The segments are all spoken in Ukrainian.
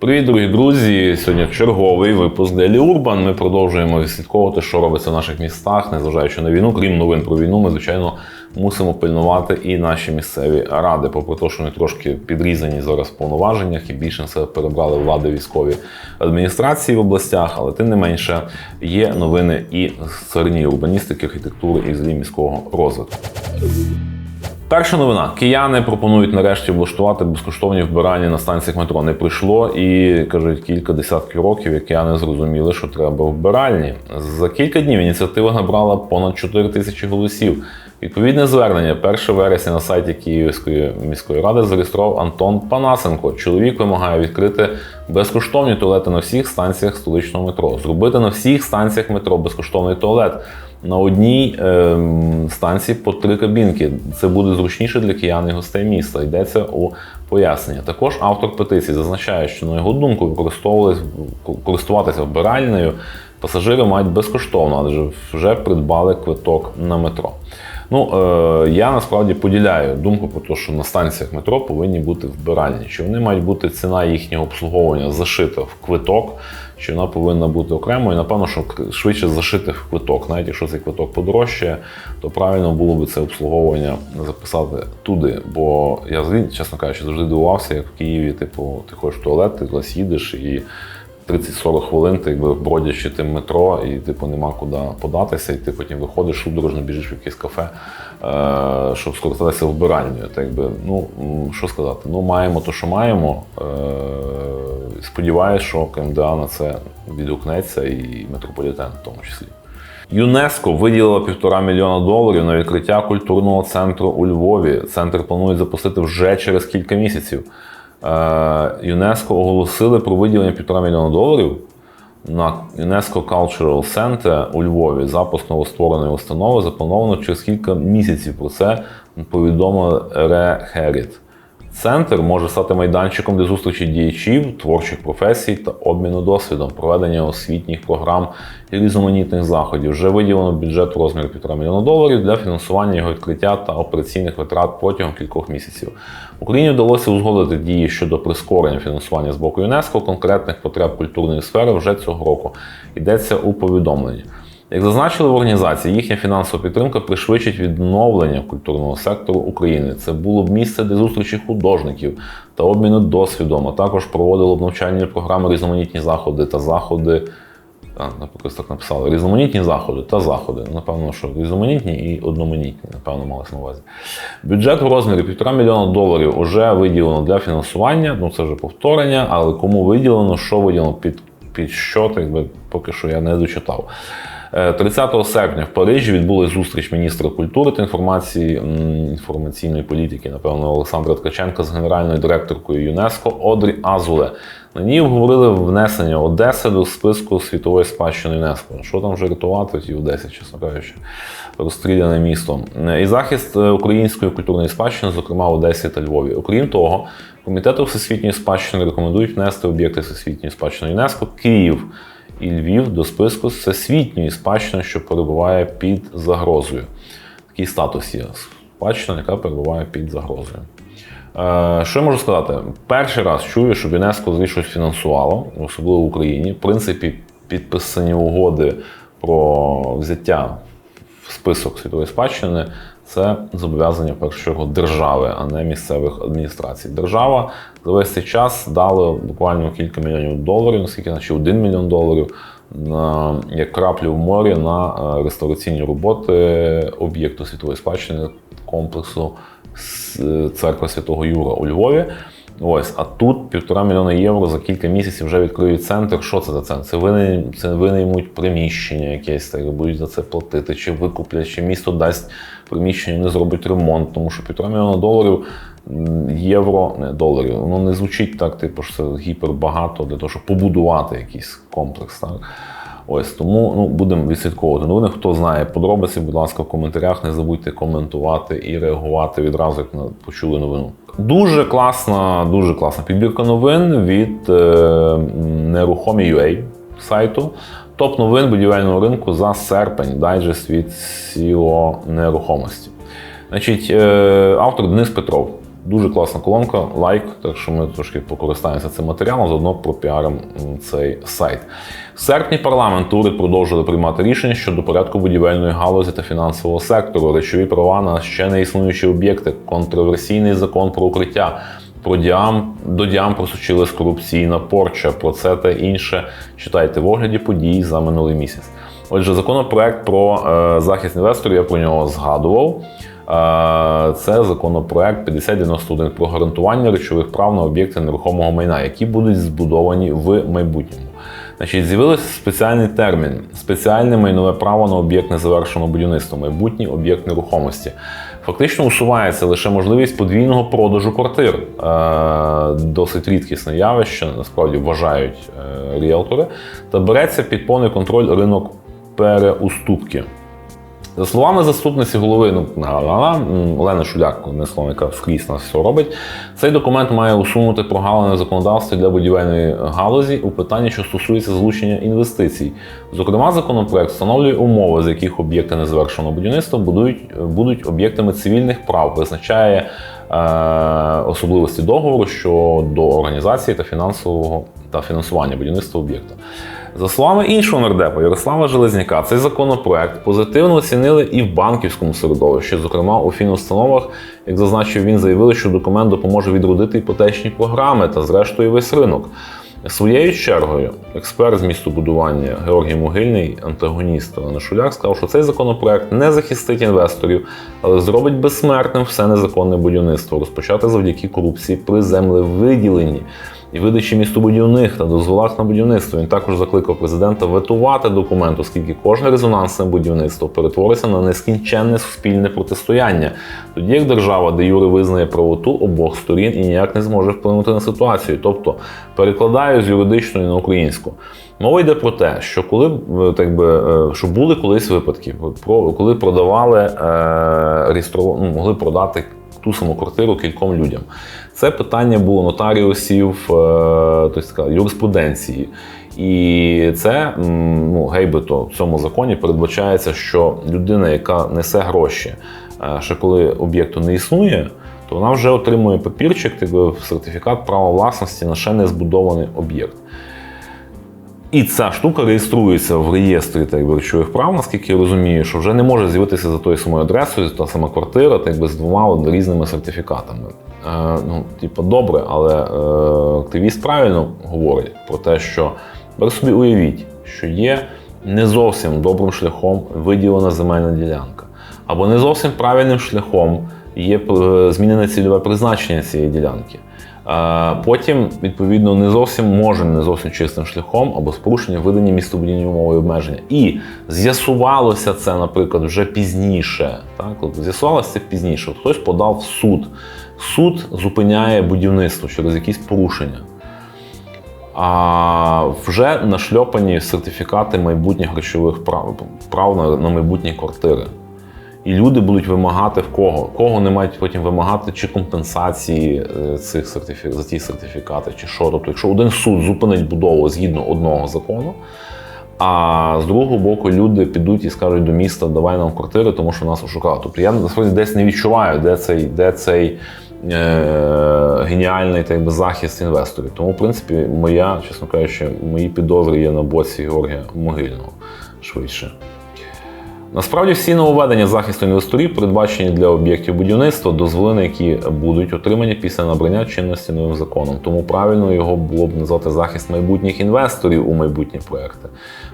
Привіт, дорогі друзі! Сьогодні черговий випуск Daily Urban. Ми продовжуємо відслідковувати, що робиться в наших містах, незважаючи на війну. Крім новин про війну, ми звичайно мусимо пильнувати і наші місцеві ради. Попри те, що вони трошки підрізані зараз в повноваженнях і більше на себе перебрали влади військові адміністрації в областях, але тим не менше є новини і з царині урбаністики, архітектури і взагалі міського розвитку. Перша новина. Кияни пропонують нарешті влаштувати безкоштовні вбирання на станціях метро. Не прийшло і кажуть кілька десятків років, як кияни зрозуміли, що треба вбиральні. За кілька днів ініціатива набрала понад 4 тисячі голосів. Відповідне звернення 1 вересня на сайті Київської міської ради зареєстрував Антон Панасенко. Чоловік вимагає відкрити безкоштовні туалети на всіх станціях столичного метро, зробити на всіх станціях метро безкоштовний туалет. На одній е, станції по три кабінки. Це буде зручніше для киян і гостей міста. Йдеться у пояснення. Також автор петиції зазначає, що на його думку користуватися вбиральною пасажири мають безкоштовно, адже вже придбали квиток на метро. Ну, е, я насправді поділяю думку про те, що на станціях метро повинні бути вбиральні. Чи вони мають бути ціна їхнього обслуговування зашита в квиток, чи вона повинна бути окремо. І напевно, що швидше зашити в квиток. Навіть якщо цей квиток подорожчає, то правильно було би це обслуговування записати туди. Бо я, чесно кажучи, завжди дивувався, як в Києві, типу, ти ходиш в туалет, ти кудись їдеш і. 30-40 хвилин, ти якби бродячи тим метро, і типу нема куди податися, і ти потім виходиш, судорожно біжиш в якесь кафе, е, щоб скористатися вбиральною. Так якби, ну що сказати, ну маємо то, що маємо. Е, Сподіваюсь, що КМДА на це відгукнеться, і метрополітен в тому числі. ЮНЕСКО виділило півтора мільйона доларів на відкриття культурного центру у Львові. Центр планують запустити вже через кілька місяців. Е, ЮНЕСКО оголосили про виділення півтора мільйона доларів на ЮНЕСКО Cultural Center у Львові. Запуск новоствореної установи заплановано через кілька місяців. Про це повідомили Рехеріт. Центр може стати майданчиком для зустрічі діячів, творчих професій та обміну досвідом, проведення освітніх програм і різноманітних заходів. Вже виділено бюджет у розмірі 1,5 мільйона доларів для фінансування його відкриття та операційних витрат протягом кількох місяців. Україні вдалося узгодити дії щодо прискорення фінансування з боку ЮНЕСКО конкретних потреб культурної сфери вже цього року. Йдеться у повідомленні. Як зазначили в організації, їхня фінансова підтримка пришвидшить відновлення культурного сектору України. Це було б місце для зустрічі художників та обміну досвідом, а також проводило б навчальні програми, різноманітні заходи та заходи. Наприклад, так написали різноманітні заходи та заходи. Напевно, що різноманітні і одноманітні, напевно, малось на увазі. Бюджет в розмірі 1,5 мільйона доларів вже виділено для фінансування. Ну це вже повторення, але кому виділено, що виділено під під що, так би поки що я не дочитав. 30 е, серпня в Парижі відбулася зустріч міністра культури та інформації інформаційної політики, напевно, Олександра Ткаченка з генеральною директоркою ЮНЕСКО Одрі Азуле. На ній обговорили внесення Одеси до списку світової спадщини ЮНЕСКО. Що там вже рятувати ті Одесі, чесно кажучи, розстріляне місто. І захист е, української культурної спадщини, зокрема в Одесі та Львові. Окрім того, комітету всесвітньої спадщини рекомендують внести об'єкти всесвітньої спадщини ЮНЕСКО Київ і Львів до списку всесвітньої спадщини, що перебуває під загрозою. Такий статус є спадщина, яка перебуває під загрозою. Е, що я можу сказати? Перший раз чую, що ЮНЕСКО взагалі щось фінансувало, особливо в Україні. В принципі, підписані угоди про взяття в список світової спадщини це зобов'язання чергу держави, а не місцевих адміністрацій. Держава за весь цей час дала буквально кілька мільйонів доларів, наскільки наче один мільйон доларів. На як краплю в морі на е, реставраційні роботи об'єкту світової спадщини комплексу е, церкви Святого Юра у Львові. Ось, а тут півтора мільйона євро за кілька місяців вже відкриють центр. Що це за центр? Це вони це винаймуть приміщення, якесь так будуть за це платити, чи викуплять, чи місто дасть приміщення, не зробить ремонт, тому що півтора мільйона доларів євро, не доларів, воно не звучить так, типу, що це гіпербагато для того, щоб побудувати якийсь комплекс. Так? Ось тому ну, будемо відслідковувати новини. Хто знає подробиці, будь ласка, в коментарях. Не забудьте коментувати і реагувати відразу, як почули новину. Дуже класна, дуже класна підбірка новин від е, нерухомі.ua сайту. Топ новин будівельного ринку за серпень, дайджест від СІО нерухомості. Значить, е, автор Денис Петров. Дуже класна колонка, лайк, так що ми трошки покористаємося цим матеріалом, заодно пропіаримо цей сайт. В серпні парламент уряд продовжили приймати рішення щодо порядку будівельної галузі та фінансового сектору, речові права на ще не існуючі об'єкти, контроверсійний закон про укриття. Про діам до діам просочилась корупційна порча. Про це та інше читайте в огляді подій за минулий місяць. Отже, законопроект про е, захист інвесторів, я про нього згадував. Е, Це законопроект 5091 про гарантування речових прав на об'єкти нерухомого майна, які будуть збудовані в майбутньому. Значить, з'явився спеціальний термін спеціальне майнове право на об'єкт незавершеного будівництва, майбутній об'єкт нерухомості. Фактично усувається лише можливість подвійного продажу квартир. Е, Досить рідкісне явище, насправді вважають е, ріелтори, та береться під повний контроль ринок переуступки. За словами заступниці голови ну, Олени Шуляк, одне слово, яка скрізь нас все робить, цей документ має усунути прогалини в законодавстві для будівельної галузі у питанні, що стосується залучення інвестицій. Зокрема, законопроект встановлює умови, за яких об'єкти незавершеного будівництва будують, будуть об'єктами цивільних прав, визначає е, особливості договору щодо організації та фінансового та фінансування будівництва об'єкта. За словами іншого нардепа Ярослава Железняка, цей законопроект позитивно оцінили і в банківському середовищі, зокрема у фінустановах, як зазначив він, заявили, що документ допоможе відродити іпотечні програми та, зрештою, весь ринок. Своєю чергою, експерт з містобудування Георгій Могильний, антагоніст Олена Шуляк, сказав, що цей законопроект не захистить інвесторів, але зробить безсмертним все незаконне будівництво, розпочати завдяки корупції при землевиділенні і видачі містобудівних та дозволах на будівництво. Він також закликав президента ветувати документ, оскільки кожне резонансне будівництво перетвориться на нескінченне суспільне протистояння, тоді як держава, де Юри визнає правоту обох сторін і ніяк не зможе вплинути на ситуацію. Тобто перекладаю з юридичної на українську. Мова йде про те, що коли е, так би, е, що були колись випадки, коли продавали е, реєстров... ну, могли продати ту саму квартиру кільком людям. Це питання було нотаріусів, тобто юриспруденції. І це ну, гейбито в цьому законі передбачається, що людина, яка несе гроші, е, ще коли об'єкту не існує, то вона вже отримує папірчик, так сертифікат права власності на ще не збудований об'єкт. І ця штука реєструється в реєстрі так би, прав, наскільки я розумію, що вже не може з'явитися за тою самою адресою та сама квартира, так би з двома різними сертифікатами. Е, ну, типу, добре, але е, активіст правильно говорить про те, що ви собі уявіть, що є не зовсім добрим шляхом виділена земельна ділянка, або не зовсім правильним шляхом є е, змінене цільове призначення цієї ділянки. Потім, відповідно, не зовсім може, не зовсім чистим шляхом або з порушенням видані містобудівні умови і обмеження. І з'ясувалося це, наприклад, вже пізніше. Так? От З'ясувалося це пізніше. От Хтось подав в суд. Суд зупиняє будівництво через якісь порушення. А вже нашльопані сертифікати майбутніх речових прав, прав на, на майбутні квартири. І люди будуть вимагати в кого? Кого не мають потім вимагати чи компенсації е, цих сертифі... за ті сертифікати, чи що. Тобто, якщо один суд зупинить будову згідно одного закону, а з другого боку люди підуть і скажуть до міста, давай нам квартири, тому що нас ошукали. Тобто я насправді десь не відчуваю, де цей, де цей е, геніальний так би, захист інвесторів. Тому, в принципі, моя, чесно кажучи, мої підозри є на боці Георгія Могильного швидше. Насправді всі нововведення захисту інвесторів передбачені для об'єктів будівництва, дозволини, які будуть отримані після набрання чинності новим законом. Тому правильно його було б назвати захист майбутніх інвесторів у майбутні проекти.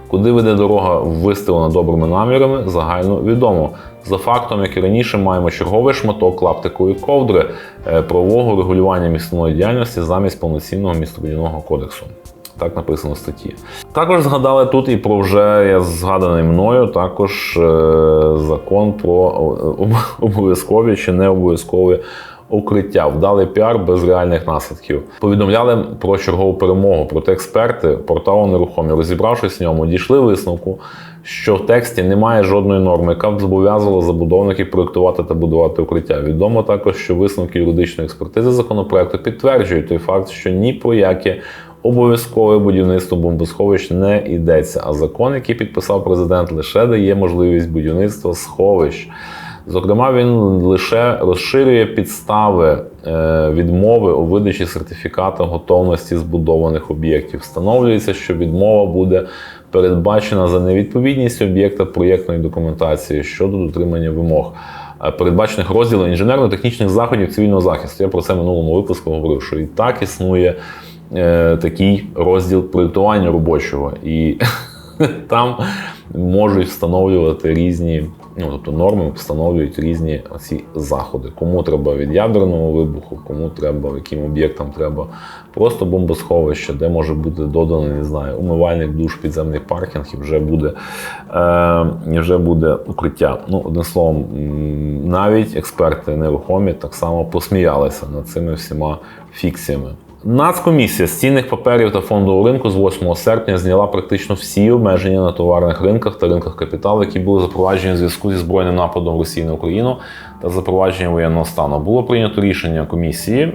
Куди веде дорога виставлена добрими намірами, загально відомо. За фактом, як і раніше, маємо черговий шматок клаптикової ковдри е, правового регулювання місцевої діяльності замість повноцінного містобудівного кодексу. Так написано в статті. Також згадали тут і про вже згаданий мною також е, закон про е, обов'язкові чи не обов'язкові укриття. Вдалий піар без реальних наслідків. Повідомляли про чергову перемогу. Проте експерти порталу нерухомі, розібравшись в ньому, дійшли висновку, що в тексті немає жодної норми, яка б зобов'язувала забудовників проєктувати та будувати укриття. Відомо також, що висновки юридичної експертизи законопроекту підтверджують той факт, що ні про яке обов'язкове будівництво бомбосховищ не йдеться. А закон, який підписав президент, лише дає можливість будівництва сховищ. Зокрема, він лише розширює підстави е, відмови у видачі сертифіката готовності збудованих об'єктів. Встановлюється, що відмова буде передбачена за невідповідність об'єкта проєктної документації щодо дотримання вимог. е, Передбачених розділів інженерно-технічних заходів цивільного захисту. Я про це минулому випуску говорив, що і так існує е, такий розділ проєктування робочого, і там можуть встановлювати різні, ну тобто норми встановлюють різні ці заходи. Кому треба від ядерного вибуху, кому треба, яким об'єктам треба просто бомбосховище, де може бути додано, не знаю, умивальник, душ, підземний паркінг, і вже буде, е, вже буде укриття. Ну, одним словом, навіть експерти нерухомі так само посміялися над цими всіма фікціями. Нацкомісія з цінних паперів та фондового ринку з 8 серпня зняла практично всі обмеження на товарних ринках та ринках капіталу, які були запроваджені в зв'язку зі збройним нападом Росії на Україну та запровадженням воєнного стану. Було прийнято рішення комісії, е,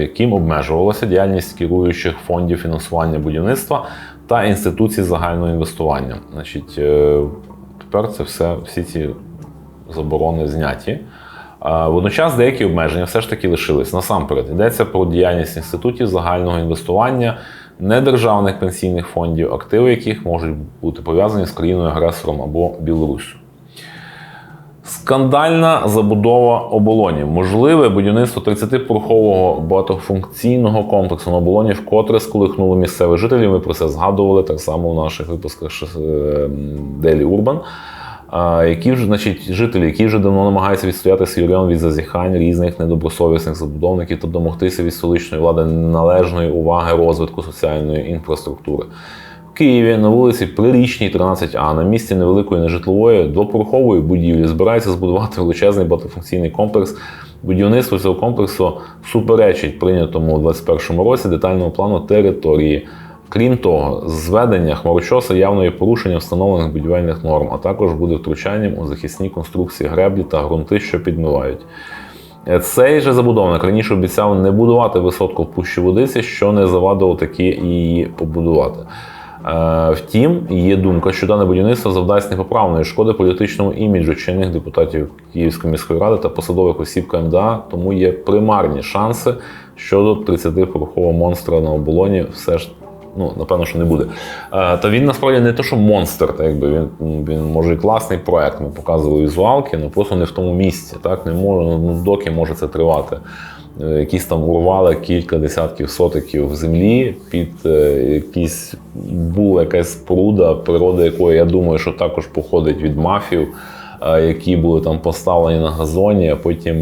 яким обмежувалася діяльність керуючих фондів фінансування будівництва та інституцій загального інвестування. Значить, е, тепер це все, всі ці заборони зняті. Водночас деякі обмеження все ж таки лишились. Насамперед йдеться про діяльність інститутів загального інвестування, недержавних пенсійних фондів, активи яких можуть бути пов'язані з країною-агресором або Білоруссю. Скандальна забудова оболонів. Можливе будівництво 30-порохового багатофункційного комплексу на оболоні вкотре сколихнуло місцевих жителів. Ми про це згадували так само в наших випусках Делі Урбан. Які ж, значить, жителі, які вже давно намагаються відстояти свій район від зазіхань різних недобросовісних забудовників та домогтися від столичної влади належної уваги розвитку соціальної інфраструктури. В Києві на вулиці Прирічній, 13А, на місці невеликої нежитлової двопорохової будівлі збирається збудувати величезний багатофункційний комплекс. Будівництво цього комплексу суперечить прийнятому у 2021 році детальному плану території. Крім того, зведення хмарочоса явно є порушенням встановлених будівельних норм, а також буде втручанням у захисні конструкції греблі та ґрунти, що підмивають. Цей же забудовник раніше обіцяв не будувати висотку в пущі водиці, що не завадило таки її побудувати. Е, Втім, є думка, що дане будівництво завдасть непоправної шкоди політичному іміджу чинних депутатів Київської міської ради та посадових осіб КМДА, тому є примарні шанси щодо 30-порохового монстра на оболоні все ж ну, напевно, що не буде. Е, Та він насправді не те, що монстр, так якби він, він може і класний проект. Ми показували візуалки, але просто не в тому місці. Так не може, ну доки може це тривати. Е, Якісь там урвали кілька десятків сотиків землі під е, якісь була якась споруда, природа якої я думаю, що також походить від мафів. Які були там поставлені на газоні, а потім,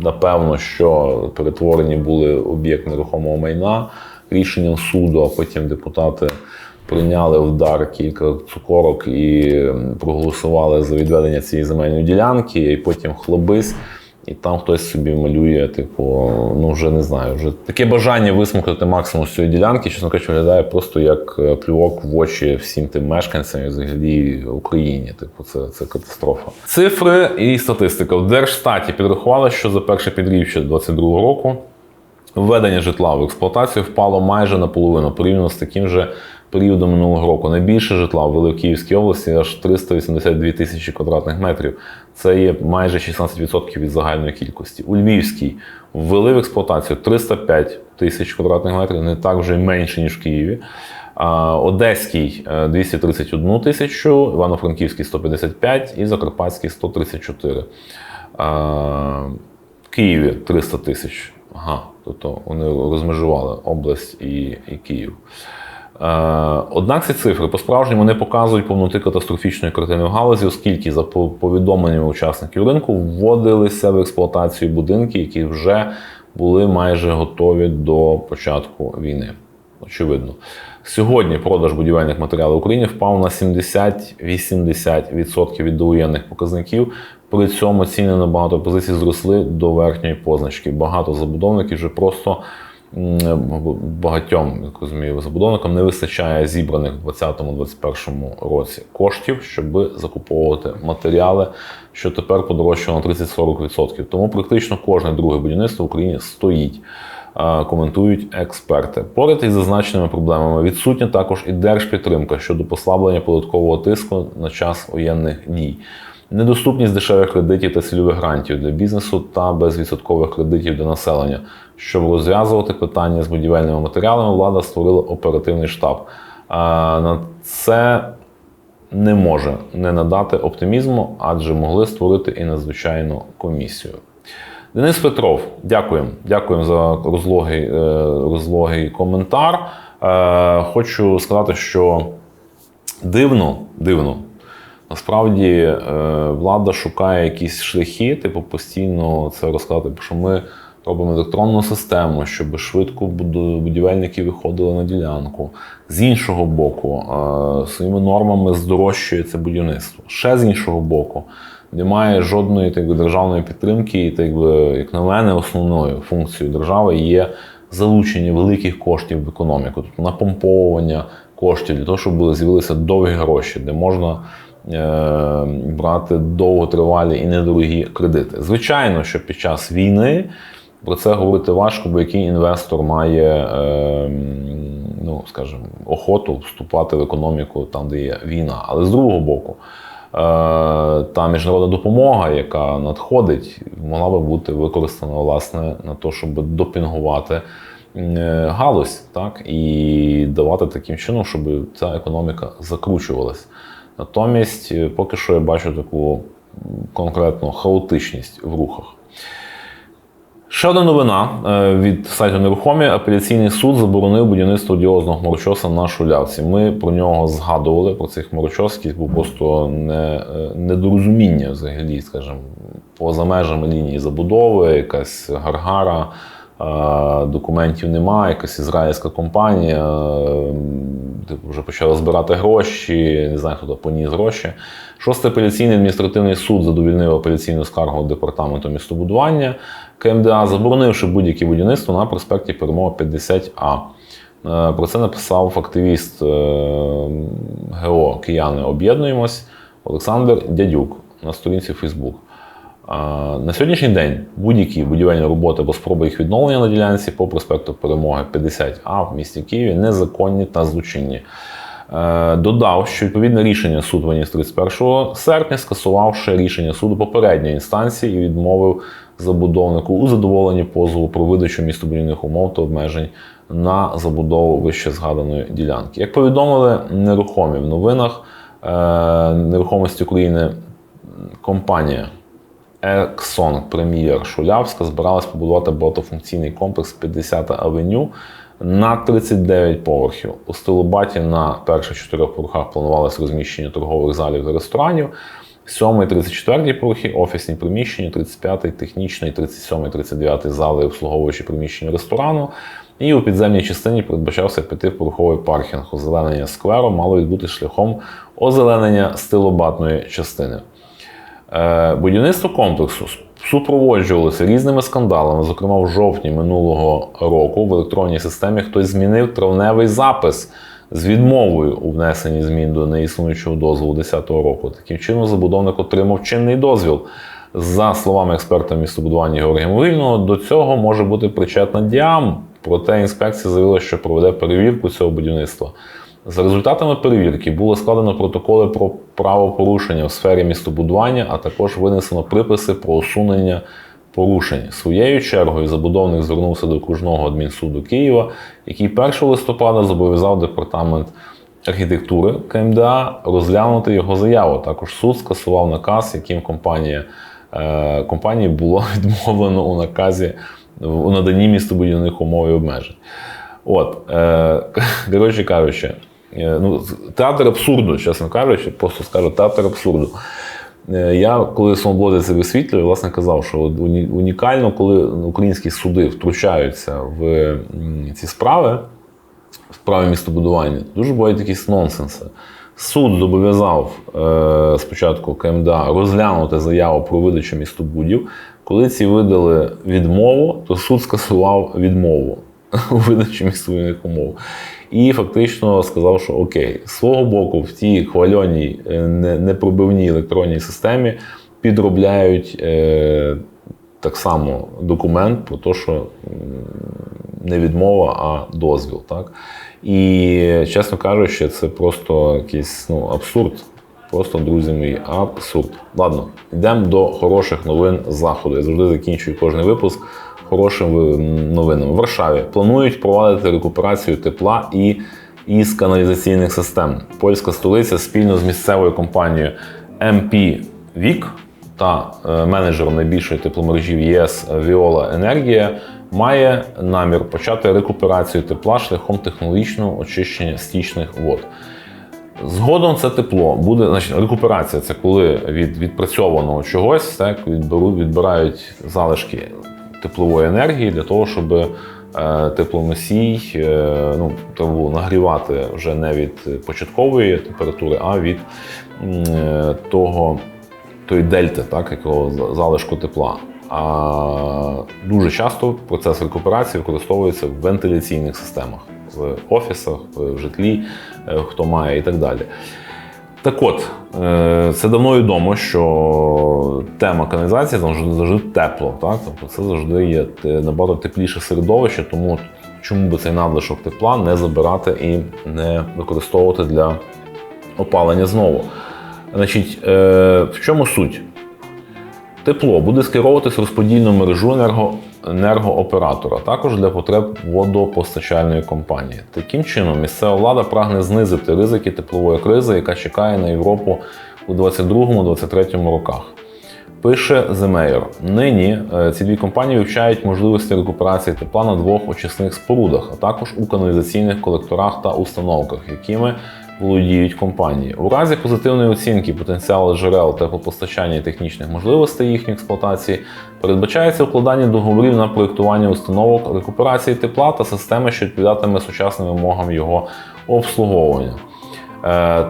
напевно, що перетворені були об'єкт нерухомого майна рішенням суду, а потім депутати прийняли вдар кілька цукорок і проголосували за відведення цієї земельної ділянки, і потім хлобись. І там хтось собі малює, типу, ну вже не знаю, вже таке бажання висмоктати максимум з цієї ділянки, чесно кажучи, виглядає просто як е, плювок в очі всім тим мешканцям і взагалі Україні. Типу, це, це катастрофа. Цифри і статистика. В Держстаті підрахували, що за перше підрівчя 2022 року Введення житла в експлуатацію впало майже наполовину порівняно з таким же періодом минулого року. Найбільше житла ввели в Київській області аж 382 тисячі квадратних метрів. Це є майже 16% від загальної кількості. У Львівській ввели в експлуатацію 305 тисяч квадратних метрів, не так вже менше, ніж в Києві. Одеський е, 231 тисячу, Івано-Франківський 155 і Закарпатський 134. В Києві 300 тисяч. Ага, тобто вони розмежували область і, і Київ. Е, Однак ці цифри по-справжньому не показують повноти катастрофічної картини в галузі, оскільки, за повідомленнями учасників ринку, вводилися в експлуатацію будинки, які вже були майже готові до початку війни. Очевидно. Сьогодні продаж будівельних матеріалів в Україні впав на 70-80% від довоєнних показників. При цьому ціни на багато позицій зросли до верхньої позначки. Багато забудовників вже просто багатьом як розумію, забудовникам не вистачає зібраних в 2020-2021 році коштів, щоб закуповувати матеріали, що тепер подорожчало на 30-40%. Тому практично кожне друге будівництво в Україні стоїть. Коментують експерти. Поряд із зазначеними проблемами відсутня також і держпідтримка щодо послаблення податкового тиску на час воєнних дій. Недоступність дешевих кредитів та цільових грантів для бізнесу та безвідсоткових кредитів для населення. Щоб розв'язувати питання з будівельними матеріалами, влада створила оперативний штаб. На це не може не надати оптимізму, адже могли створити і надзвичайну комісію. Денис Петров, дякуємо. Дякуємо за розлогий, е, розлогий коментар. Е, Хочу сказати, що дивно, дивно. Насправді е, влада шукає якісь шляхи, типу постійно це розказати, що ми робимо електронну систему, щоб швидко будівельники виходили на ділянку. З іншого боку, е, своїми нормами здорожчує це будівництво. Ще з іншого боку, немає жодної так би, державної підтримки, і так би, як на мене, основною функцією держави є залучення великих коштів в економіку, тобто напомповування коштів для того, щоб з'явилися довгі гроші, де можна брати довготривалі і недорогі кредити. Звичайно, що під час війни про це говорити важко, бо який інвестор має, е, ну скажімо, охоту вступати в економіку там, де є війна. Але з другого боку, е, та міжнародна допомога, яка надходить, могла би бути використана власне на те, щоб допінгувати е, галузь, так і давати таким чином, щоб ця економіка закручувалась. Натомість, е, поки що я бачу таку конкретну хаотичність в рухах. Ще одна новина е, від сайту нерухомі. Апеляційний суд заборонив будівництво одіозного хмарочоса на шулявці. Ми про нього згадували, про цей хмарочос, який був просто не, е, недорозуміння взагалі, скажімо, поза межами лінії забудови, якась гаргара, документів немає, якась ізраїльська компанія, е, типу, вже почала збирати гроші, не знаю, хто поніс гроші. Шостий апеляційний адміністративний суд задовільнив апеляційну скаргу департаменту містобудування КМДА, заборонивши будь-яке будівництво на проспекті Перемога 50А. Е, Про це написав активіст е, ГО Кияни Об'єднуємось Олександр Дядюк на сторінці Фейсбук. На сьогоднішній день будь-які будівельні роботи або спроби їх відновлення на ділянці по проспекту Перемоги 50А в місті Києві незаконні та злочинні. Е, Додав, що відповідне рішення суд виніс 31 серпня, скасувавши рішення суду попередньої інстанції і відмовив забудовнику у задоволенні позову про видачу містобудівних умов та обмежень на забудову вище згаданої ділянки. Як повідомили нерухомі в новинах е, нерухомості України, компанія Ексон Прем'єр Шулявська збиралась побудувати багатофункційний комплекс 50 авеню на 39 поверхів. У Стилобаті на перших чотирьох поверхах планувалось розміщення торгових залів та ресторанів. 7 34 поверхи, офісні приміщення, 35 технічний, 37 39 зали, обслуговуючі приміщення ресторану. І у підземній частині передбачався п'ятиповерховий паркінг. Озеленення скверу мало відбути шляхом озеленення стилобатної частини. Е, Будівництво комплексу супроводжувалося різними скандалами. Зокрема, в жовтні минулого року в електронній системі хтось змінив травневий запис з відмовою у внесенні змін до неіснуючого дозволу 2010 року. Таким чином, забудовник отримав чинний дозвіл. За словами експерта містобудування Георгія Могильного, до цього може бути причетна діам. Проте інспекція заявила, що проведе перевірку цього будівництва. За результатами перевірки було складено протоколи про правопорушення в сфері містобудування, а також винесено приписи про усунення порушень. Своєю чергою забудовник звернувся до окружного адмінсуду Києва, який 1 листопада зобов'язав департамент архітектури КМДА розглянути його заяву. Також суд скасував наказ, яким компанія, е, компанії було відмовлено у наказі у наданні містобудівних умов і обмежень. От, е, коротше кажучи, ну, театр абсурду, чесно кажучи, просто скажу театр абсурду. Е, Я коли своєму це висвітлюю, власне казав, що унікально, коли українські суди втручаються в ці справи, в справі містобудування, дуже бувають якісь нонсенси. Суд зобов'язав е, спочатку КМДА розглянути заяву про видачу містобудів. Коли ці видали відмову, то суд скасував відмову у видачі містобудівних умов. І фактично сказав, що окей, з свого боку, в тій хвальоній е, непробивній електронній системі підробляють е, так само документ про те, що не відмова, а дозвіл. Так? І, чесно кажучи, це просто якийсь ну, абсурд. Просто, друзі мої, абсурд. Ладно, йдемо до хороших новин з заходу. Я завжди закінчую кожний випуск хорошими новинами. В Варшаві планують впровадити рекуперацію тепла і із каналізаційних систем. Польська столиця спільно з місцевою компанією MP Вік та е, менеджером найбільшої тепломережі в ЄС Віола Енергія має намір почати рекуперацію тепла шляхом технологічного очищення стічних вод. Згодом це тепло буде, значить, рекуперація це коли від відпрацьованого чогось так, відберуть, відбирають залишки теплової енергії для того, щоб е, теплоносій е, ну, треба було нагрівати вже не від початкової температури, а від е, того, тої дельти, так, якого залишку тепла. А дуже часто процес рекуперації використовується в вентиляційних системах, в офісах, в житлі, хто має і так далі. Так от, е, це давно відомо, що тема каналізації завжди, завжди тепло. Так? Тобто це завжди є набагато тепліше середовище, тому чому би цей надлишок тепла не забирати і не використовувати для опалення знову. Значить, е, в чому суть? Тепло буде скеровуватись в розподільну мережу енерго, енергооператора, також для потреб водопостачальної компанії. Таким чином, місцева влада прагне знизити ризики теплової кризи, яка чекає на Європу у 2022-2023 роках. Пише Mayor. Нині е, ці дві компанії вивчають можливості рекуперації тепла на двох очисних спорудах, а також у каналізаційних колекторах та установках, якими володіють компанії. У разі позитивної оцінки потенціалу джерел теплопостачання і технічних можливостей їхньої експлуатації передбачається укладання договорів на проєктування установок рекуперації тепла та системи, що відповідатиме сучасним вимогам його обслуговування. Е,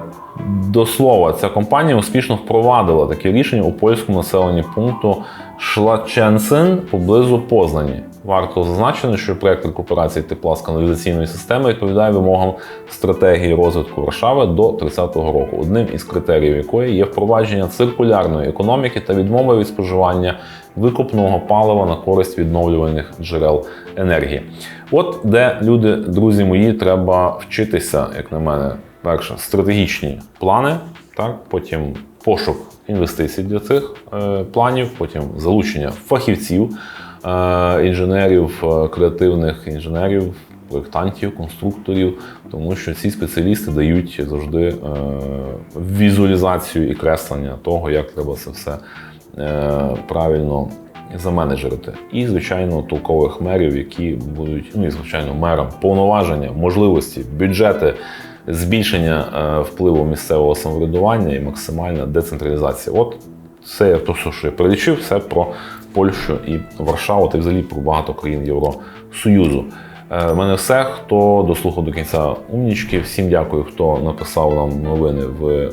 До слова, ця компанія успішно впровадила таке рішення у польському населенні пункту Шлаченсен поблизу Познані. Варто зазначити, що проект рекуперації тепла з каналізаційної системи відповідає вимогам стратегії розвитку Варшави до 30-го року, одним із критеріїв якої є впровадження циркулярної економіки та відмова від споживання викопного палива на користь відновлювальних джерел енергії. От де люди, друзі мої, треба вчитися, як на мене, перше, стратегічні плани, так, потім пошук інвестицій для цих е, планів, потім залучення фахівців, інженерів, е, креативних інженерів, проєктантів, конструкторів, тому що ці спеціалісти дають завжди е, візуалізацію і креслення того, як треба це все е, правильно заменеджерити. І, звичайно, толкових мерів, які будуть, ну і звичайно, мерам повноваження, можливості, бюджети, збільшення е, впливу місцевого самоврядування і максимальна децентралізація. От це то, що я перелічив, все про Польщу і Варшаву, та взагалі про багато країн Євросоюзу. Е, мене все. Хто дослухав до кінця умнічки, всім дякую, хто написав нам новини в е,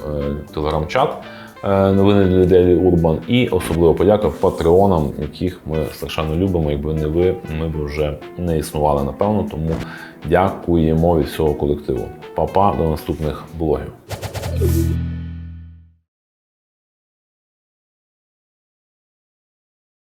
телеграм-чат. е, Новини для Daily Urban. І особливо подяка патреонам, яких ми страшенно любимо. Якби не ви, ми б вже не існували, напевно. Тому дякуємо від всього колективу. Па-па, до наступних блогів.